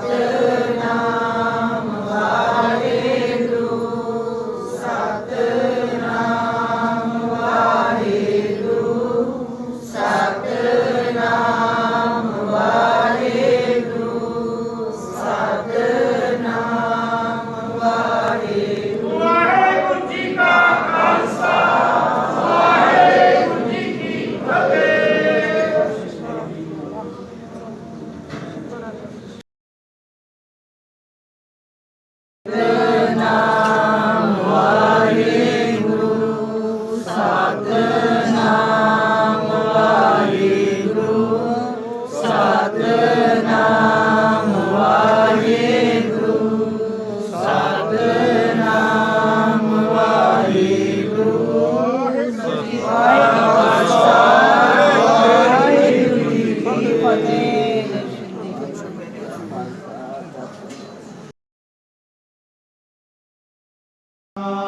Deus. Satnam Waheguru Satnam Waheguru Satnam Waheguru Uh...